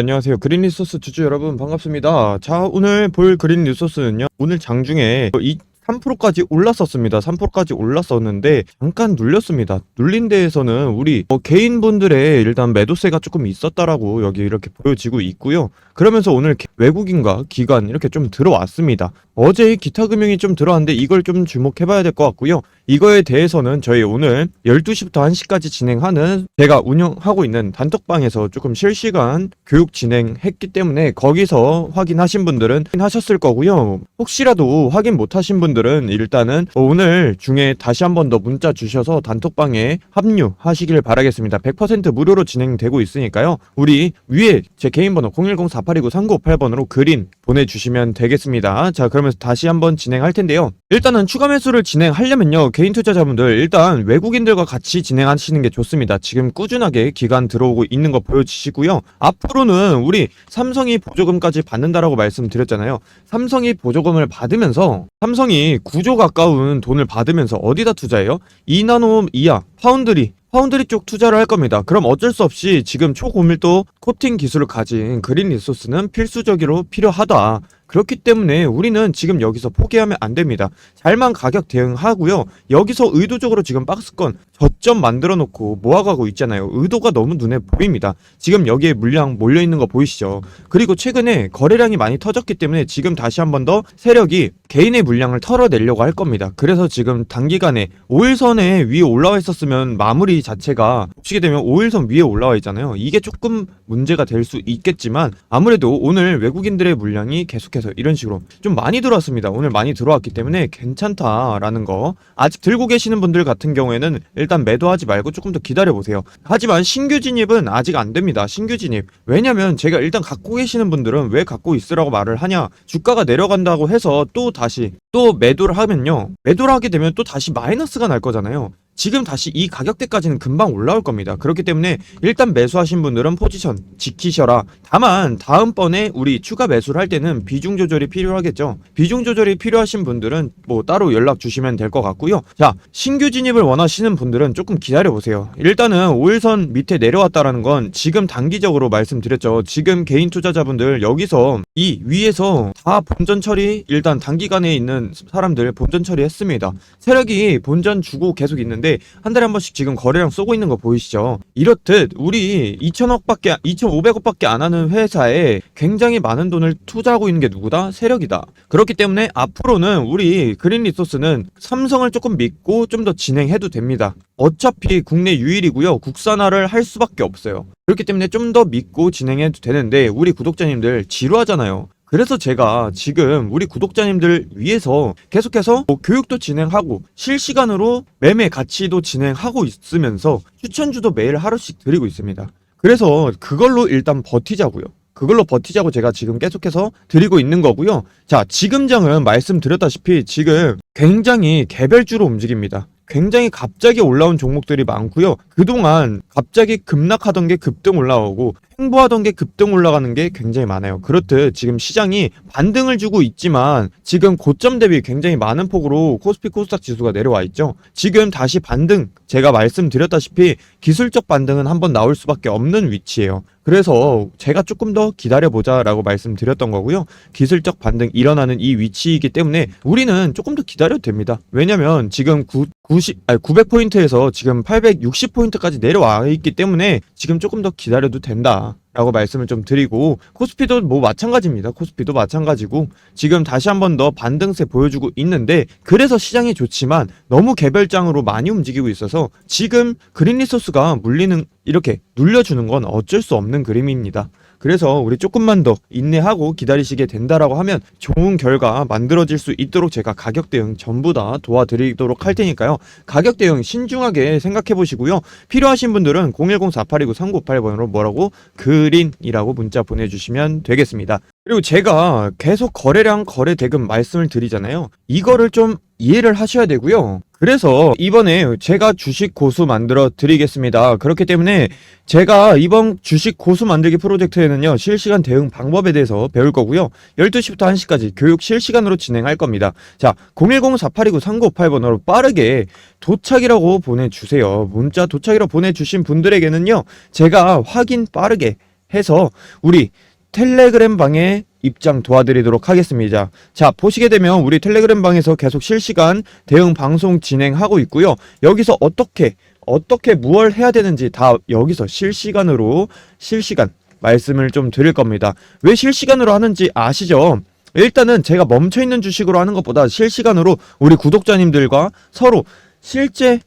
안녕하세요. 그린 리소스 주주 여러분 반갑습니다. 자, 오늘 볼 그린 리소스는요. 오늘 장중에 이 3%까지 올랐었습니다. 3%까지 올랐었는데 잠깐 눌렸습니다. 눌린 데에서는 우리 어, 개인분들의 일단 매도세가 조금 있었다라고 여기 이렇게 보여지고 있고요. 그러면서 오늘 개- 외국인과 기관 이렇게 좀 들어왔습니다. 어제 기타 금융이 좀 들어왔는데 이걸 좀 주목해봐야 될 것 같고요. 이거에 대해서는 저희 오늘 12시부터 1시까지 진행하는 제가 운영하고 있는 단톡방에서 조금 실시간 교육 진행했기 때문에 거기서 확인하신 분들은 하셨을 거고요. 혹시라도 확인 못 하신 분들은 일단은 오늘 중에 다시 한 번 더 문자 주셔서 단톡방에 합류하시길 바라겠습니다. 100% 무료로 진행되고 있으니까요. 우리 위에 제 개인 번호 010-4829-3958번으로 그린 보내주시면 되겠습니다. 자, 그러면서 다시 한번 진행할 텐데요. 일단은 추가 매수를 진행하려면요. 개인 투자자분들 일단 외국인들과 같이 진행하시는 게 좋습니다. 지금 꾸준하게 기간 들어오고 있는 거 보여주시고요. 앞으로는 우리 삼성이 보조금까지 받는다라고 말씀드렸잖아요. 삼성이 보조금을 받으면서 삼성이 구조 가까운 돈을 받으면서 어디다 투자해요? 이나노 이하 파운드리 파운드리 쪽 투자를 할 겁니다. 그럼 어쩔 수 없이 지금 초고밀도 코팅 기술을 가진 그린 리소스는 필수적으로 필요하다. 그렇기 때문에 우리는 지금 여기서 포기하면 안 됩니다. 잘만 가격 대응하고요. 여기서 의도적으로 지금 박스권 저점 만들어 놓고 모아가고 있잖아요. 의도가 너무 눈에 보입니다. 지금 여기에 물량 몰려 있는 거 보이시죠? 그리고 최근에 거래량이 많이 터졌기 때문에 지금 다시 한 번 더 세력이 개인의 물량을 털어내려고 할 겁니다. 그래서 지금 단기간에 5일선에 위에 올라와 있었으면 마무리 자체가 보시게 되면 5일선 위에 올라와 있잖아요. 이게 조금 문제가 될 수 있겠지만 아무래도 오늘 외국인들의 물량이 계속 해서 이런 식으로 좀 많이 들어왔습니다. 오늘 많이 들어왔기 때문에 괜찮다라는 거 아직 들고 계시는 분들 같은 경우에는 일단 매도하지 말고 조금 더 기다려 보세요. 하지만 신규 진입은 아직 안 됩니다. 신규 진입. 왜냐면 제가 일단 갖고 계시는 분들은 왜 갖고 있으라고 말을 하냐? 주가가 내려간다고 해서 또 다시 또 매도를 하면요. 매도를 하게 되면 또 다시 마이너스가 날 거잖아요. 지금 다시 이 가격대까지는 금방 올라올 겁니다. 그렇기 때문에 일단 매수하신 분들은 포지션 지키셔라. 다만 다음번에 우리 추가 매수를 할 때는 비중 조절이 필요하겠죠. 비중 조절이 필요하신 분들은 뭐 따로 연락 주시면 될 것 같고요. 자, 신규 진입을 원하시는 분들은 조금 기다려 보세요. 일단은 5일선 밑에 내려왔다라는 건 지금 단기적으로 말씀드렸죠. 지금 개인 투자자분들 여기서 이 위에서 다 본전 처리 일단 단기간에 있는 사람들 본전 처리했습니다. 세력이 본전 주고 계속 있는데 한 달에 한 번씩 지금 거래량 쏘고 있는 거 보이시죠? 이렇듯 우리 2천억밖에 2,500억밖에 안 하는 회사에 굉장히 많은 돈을 투자하고 있는 게 누구다? 세력이다. 그렇기 때문에 앞으로는 우리 그린 리소스는 삼성을 조금 믿고 좀 더 진행해도 됩니다. 어차피 국내 유일이고요. 국산화를 할 수밖에 없어요. 그렇기 때문에 좀 더 믿고 진행해도 되는데 우리 구독자님들 지루하잖아요. 그래서 제가 지금 우리 구독자님들 위해서 계속해서 뭐 교육도 진행하고 실시간으로 매매 가치도 진행하고 있으면서 추천주도 매일 하루씩 드리고 있습니다. 그래서 그걸로 일단 버티자고요. 그걸로 버티자고 제가 지금 계속해서 드리고 있는 거고요. 자, 지금장은 말씀드렸다시피 지금 굉장히 개별주로 움직입니다. 굉장히 갑자기 올라온 종목들이 많고요. 그동안 갑자기 급락하던 게 급등 올라오고 횡보하던 게 급등 올라가는 게 굉장히 많아요. 그렇듯 지금 시장이 반등을 주고 있지만 지금 고점 대비 굉장히 많은 폭으로 코스피 코스닥 지수가 내려와 있죠. 지금 다시 반등 제가 말씀드렸다시피 기술적 반등은 한번 나올 수밖에 없는 위치예요. 그래서 제가 조금 더 기다려보자 라고 말씀드렸던 거고요. 기술적 반등 일어나는 이 위치이기 때문에 우리는 조금 더 기다려도 됩니다. 왜냐면 지금 9, 90, 아니 900포인트에서 지금 860포인트 까지 내려와 있기 때문에 지금 조금 더 기다려도 된다. 라고 말씀을 좀 드리고 코스피도 뭐 마찬가지입니다. 코스피도 마찬가지고 지금 다시 한 번 더 반등세 보여주고 있는데 그래서 시장이 좋지만 너무 개별장으로 많이 움직이고 있어서 지금 그린 리소스가 물리는 이렇게 눌려주는 건 어쩔 수 없는 그림입니다. 그래서 우리 조금만 더 인내하고 기다리시게 된다라고 하면 좋은 결과 만들어질 수 있도록 제가 가격 대응 전부 다 도와드리도록 할 테니까요. 가격 대응 신중하게 생각해 보시고요. 필요하신 분들은 010-4829-3958번으로 뭐라고 그린이라고 문자 보내주시면 되겠습니다. 그리고 제가 계속 거래량 거래 대금 말씀을 드리잖아요. 이거를 좀 이해를 하셔야 되고요. 그래서 이번에 제가 주식 고수 만들어 드리겠습니다. 그렇기 때문에 제가 이번 주식 고수 만들기 프로젝트에는요, 실시간 대응 방법에 대해서 배울 거고요. 12시부터 1시까지 교육 실시간으로 진행할 겁니다. 자, 010-4829-3958번으로 빠르게 도착이라고 보내주세요. 문자 도착이라고 보내주신 분들에게는요, 제가 확인 빠르게 해서 우리 텔레그램 방에 입장 도와드리도록 하겠습니다. 자, 보시게 되면 우리 텔레그램 방에서 계속 실시간 대응 방송 진행하고 있고요. 여기서 어떻게 어떻게 무얼 해야 되는지 다 여기서 실시간으로 실시간 말씀을 좀 드릴 겁니다. 왜 실시간으로 하는지 아시죠? 일단은 제가 멈춰 있는 주식으로 하는 것보다 실시간으로 우리 구독자님들과 서로 실제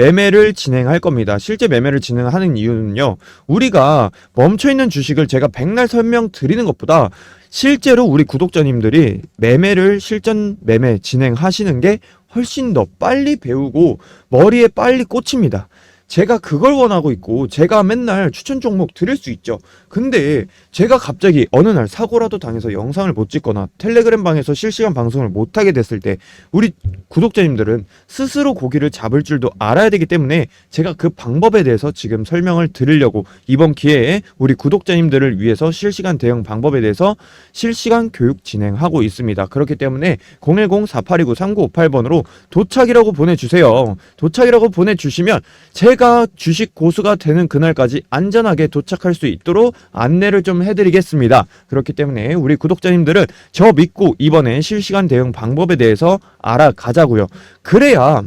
매매를 진행할 겁니다. 실제 매매를 진행하는 이유는요. 우리가 멈춰 있는 주식을 제가 백날 설명 드리는 것보다 실제로 우리 구독자님들이 매매를 실전 매매 진행하시는 게 훨씬 더 빨리 배우고 머리에 빨리 꽂힙니다. 제가 그걸 원하고 있고 제가 맨날 추천 종목 드릴 수 있죠. 근데 제가 갑자기 어느 날 사고라도 당해서 영상을 못 찍거나 텔레그램 방에서 실시간 방송을 못 하게 됐을 때 우리 구독자님들은 스스로 고기를 잡을 줄도 알아야 되기 때문에 제가 그 방법에 대해서 지금 설명을 드리려고 이번 기회에 우리 구독자님들을 위해서 실시간 대응 방법에 대해서 실시간 교육 진행하고 있습니다. 그렇기 때문에 010-4829-3958번으로 도착이라고 보내주세요. 도착이라고 보내주시면 제가 주식 고수가 되는 그날까지 안전하게 도착할 수 있도록 안내를 좀 해드리겠습니다. 그렇기 때문에 우리 구독자님들은 저 믿고 이번에 실시간 대응 방법에 대해서 알아가자고요. 그래야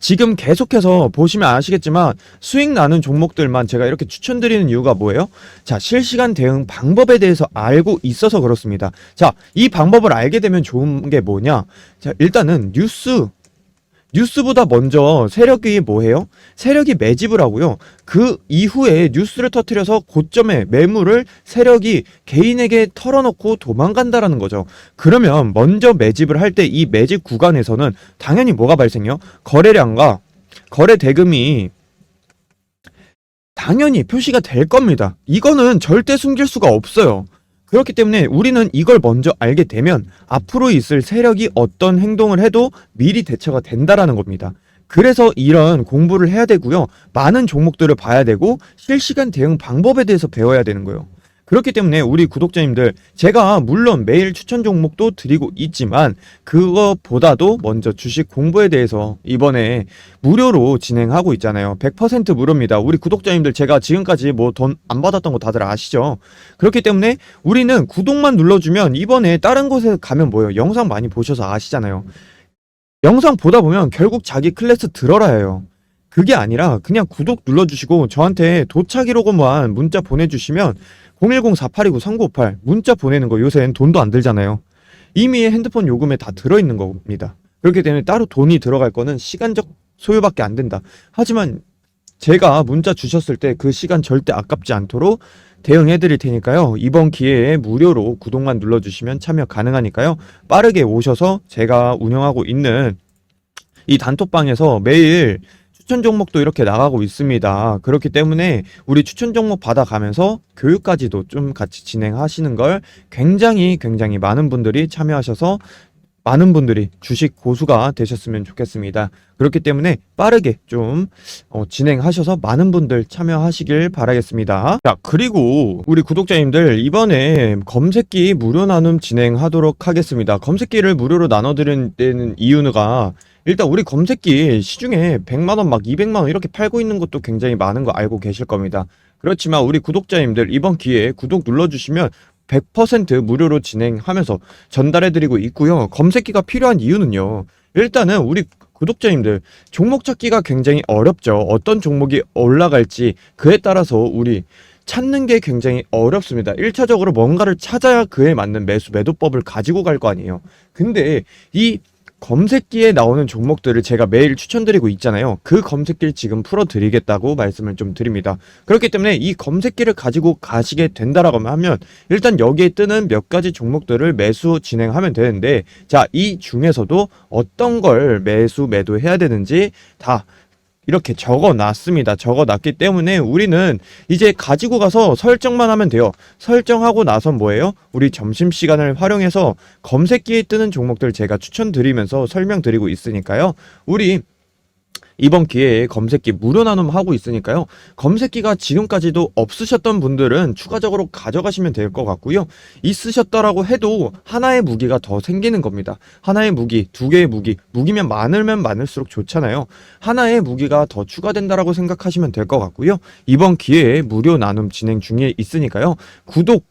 지금 계속해서 보시면 아시겠지만 수익 나는 종목들만 제가 이렇게 추천드리는 이유가 뭐예요? 자, 실시간 대응 방법에 대해서 알고 있어서 그렇습니다. 자, 이 방법을 알게 되면 좋은 게 뭐냐? 자, 일단은 뉴스 뉴스보다 먼저 세력이 뭐해요? 세력이 매집을 하고요. 그 이후에 뉴스를 터트려서 고점에 매물을 세력이 개인에게 털어놓고 도망간다라는 거죠. 그러면 먼저 매집을 할 때 이 매집 구간에서는 당연히 뭐가 발생해요? 거래량과 거래 대금이 당연히 표시가 될 겁니다. 이거는 절대 숨길 수가 없어요. 그렇기 때문에 우리는 이걸 먼저 알게 되면 앞으로 있을 세력이 어떤 행동을 해도 미리 대처가 된다라는 겁니다. 그래서 이런 공부를 해야 되고요. 많은 종목들을 봐야 되고 실시간 대응 방법에 대해서 배워야 되는 거예요. 그렇기 때문에 우리 구독자님들 제가 물론 매일 추천 종목도 드리고 있지만 그거보다도 먼저 주식 공부에 대해서 이번에 무료로 진행하고 있잖아요. 100% 무료입니다. 우리 구독자님들 제가 지금까지 뭐 돈 안 받았던 거 다들 아시죠? 그렇기 때문에 우리는 구독만 눌러주면 이번에 다른 곳에 가면 뭐예요? 영상 많이 보셔서 아시잖아요. 영상 보다 보면 결국 자기 클래스 들어라 해요. 그게 아니라 그냥 구독 눌러주시고 저한테 도착이라고만 문자 보내주시면 010-4829-3958 문자 보내는 거 요새는 돈도 안 들잖아요. 이미 핸드폰 요금에 다 들어있는 겁니다. 그렇기 때문에 따로 돈이 들어갈 거는 시간적 소요밖에 안 된다. 하지만 제가 문자 주셨을 때 그 시간 절대 아깝지 않도록 대응해 드릴 테니까요. 이번 기회에 무료로 구독만 눌러주시면 참여 가능하니까요. 빠르게 오셔서 제가 운영하고 있는 이 단톡방에서 매일 추천 종목도 이렇게 나가고 있습니다. 그렇기 때문에 우리 추천 종목 받아가면서 교육까지도 좀 같이 진행하시는 걸 굉장히 굉장히 많은 분들이 참여하셔서 많은 분들이 주식 고수가 되셨으면 좋겠습니다. 그렇기 때문에 빠르게 좀 어, 진행하셔서 많은 분들 참여하시길 바라겠습니다. 자, 그리고 우리 구독자님들 이번에 검색기 무료 나눔 진행하도록 하겠습니다. 검색기를 무료로 나눠드리는 이유가 일단 우리 검색기 시중에 100만원 막 200만원 이렇게 팔고 있는 것도 굉장히 많은 거 알고 계실 겁니다. 그렇지만 우리 구독자님들 이번 기회에 구독 눌러주시면 100% 무료로 진행하면서 전달해드리고 있고요. 검색기가 필요한 이유는요. 일단은 우리 구독자님들 종목 찾기가 굉장히 어렵죠. 어떤 종목이 올라갈지 그에 따라서 우리 찾는 게 굉장히 어렵습니다. 1차적으로 뭔가를 찾아야 그에 맞는 매수 매도법을 가지고 갈 거 아니에요. 근데 이 검색기에 나오는 종목들을 제가 매일 추천드리고 있잖아요. 그 검색기를 지금 풀어드리겠다고 말씀을 좀 드립니다. 그렇기 때문에 이 검색기를 가지고 가시게 된다라고 하면 일단 여기에 뜨는 몇 가지 종목들을 매수 진행하면 되는데 자, 이 중에서도 어떤 걸 매수 매도해야 되는지 다 이렇게 적어 놨습니다. 적어 놨기 때문에 우리는 이제 가지고 가서 설정만 하면 돼요. 설정하고 나서 뭐예요? 우리 점심시간을 활용해서 검색기에 뜨는 종목들 제가 추천드리면서 설명드리고 있으니까요. 우리 이번 기회에 검색기 무료 나눔 하고 있으니까요. 검색기가 지금까지도 없으셨던 분들은 추가적으로 가져가시면 될 것 같고요. 있으셨더라고 해도 하나의 무기가 더 생기는 겁니다. 하나의 무기, 두 개의 무기, 무기면 많으면 많을수록 좋잖아요. 하나의 무기가 더 추가된다라고 생각하시면 될 것 같고요. 이번 기회에 무료 나눔 진행 중에 있으니까요. 구독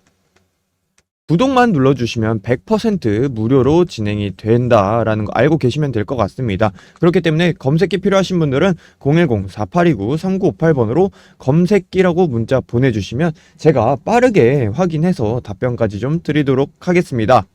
구독만 눌러주시면 100% 무료로 진행이 된다라는 거 알고 계시면 될 것 같습니다. 그렇기 때문에 검색기 필요하신 분들은 010-482-3958번으로 검색기라고 문자 보내주시면 제가 빠르게 확인해서 답변까지 좀 드리도록 하겠습니다.